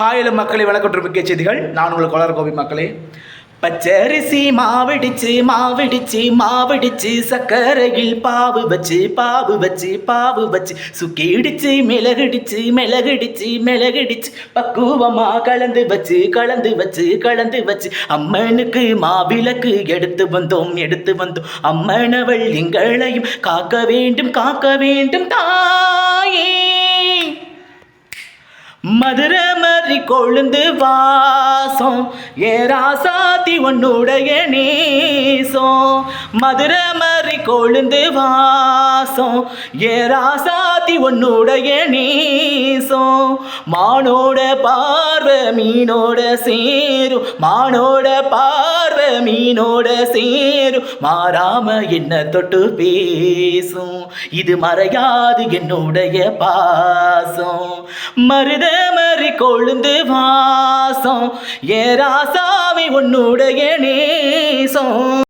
ஹாயில மக்களை வணக்கம் முக்கிய செய்திகள். நான் உங்களுக்கு வளர கோபி மக்களே. பச்சரிசி மாவடிச்சு மாவடிச்சு மாவடிச்சு சக்கரையில் பாவு வச்சு பாவு வச்சு பாவு வச்சு சுக்கிடிச்சு மிளகடிச்சு மிளகடிச்சு மிளகடிச்சு பக்குவமா கலந்து வச்சு கலந்து வச்சு கலந்து வச்சு அம்மனுக்கு மாவிளக்கு எடுத்து வந்தோம் எடுத்து வந்தோம். அம்மனவள் எங்களையும் காக்க வேண்டும் காக்க வேண்டும் தாயே. மதுரை மறி கொழுந்து வாசம். ஏ ராசாத்தி உன்னுடைய நேசம். மதுரை மறி கொழுந்து வாசம். ஏ ராசாத்தி உன்னுடைய நேசம். மானோட பார்வை மீனோட சேரும். மானோட பார்வை மீனோட சேரும். மாறாம என்ன தொட்டு பேசும்? இது மறையாது என்னுடைய பாசம். மருத மறி கொழுந்து வாசம். ஏ ராசாமி உன்னுடைய நேசம்.